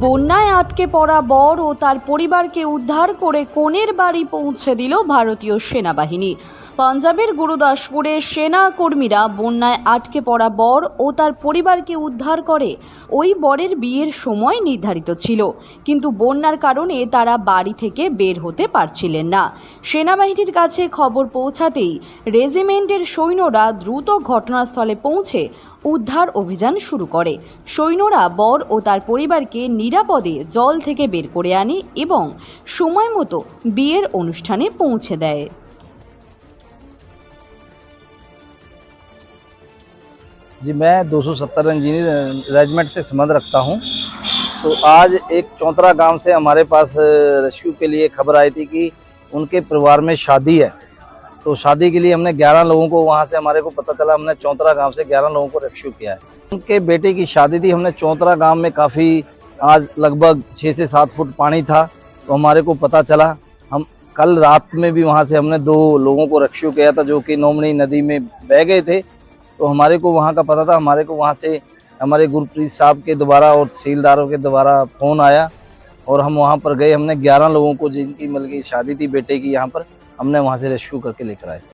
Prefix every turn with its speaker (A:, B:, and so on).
A: বন্যায় আটকে পড়া বর ও তার পরিবারকে উদ্ধার করে কনের বাড়ি পৌঁছে দিল ভারতীয় সেনাবাহিনী। পাঞ্জাবের গুরুদাসপুরে সেনা কর্মীরা বন্যায় আটকে পড়া বর ও তার পরিবারকে উদ্ধার করে। ওই বরের বিয়ের সময় নির্ধারিত ছিল। কিন্তু বন্যার কারণে তারা বাড়ি থেকে বের হতে পারছিলেন না। সেনাবাহিনীর কাছে খবর পৌঁছাতেই রেজিমেন্টের সৈন্যরা দ্রুত ঘটনাস্থলে পৌঁছে উদ্ধার অভিযান শুরু করে। সৈন্যরা বর ও তার পরিবারকে নিরাপদে জল থেকে বের করে আনে এবং সময় মতো বিয়ের অনুষ্ঠানে পৌঁছে দেয়
B: जी मैं 270 इंजीनियर रेजिमेंट से संबंध रखता हूं तो आज एक चौंतरा गांव से हमारे पास रेस्क्यू के लिए खबर आई थी कि उनके परिवार में शादी है तो शादी के लिए हमने 11 लोगों को वहां से हमारे को पता चला हमने चौंतरा गांव से 11 लोगों को रेस्क्यू किया है उनके बेटे की शादी थी हमने चौंतरा गांव में काफ़ी आज लगभग छः से सात फुट पानी था तो हमारे को पता चला, हम कल रात में भी वहाँ से हमने दो लोगों को रेस्क्यू किया था जो कि नोमनी नदी में बह गए थे। तो हमारे को वहाँ का पता था, हमारे को वहाँ से हमारे गुरप्रीत साहब के द्वारा और तहसीलदारों के द्वारा फ़ोन आया और हम वहाँ पर गए। हमने 11 लोगों को जिनकी मतलब की शादी थी बेटे की, यहाँ पर हमने वहाँ से रेस्क्यू करके लेकर आए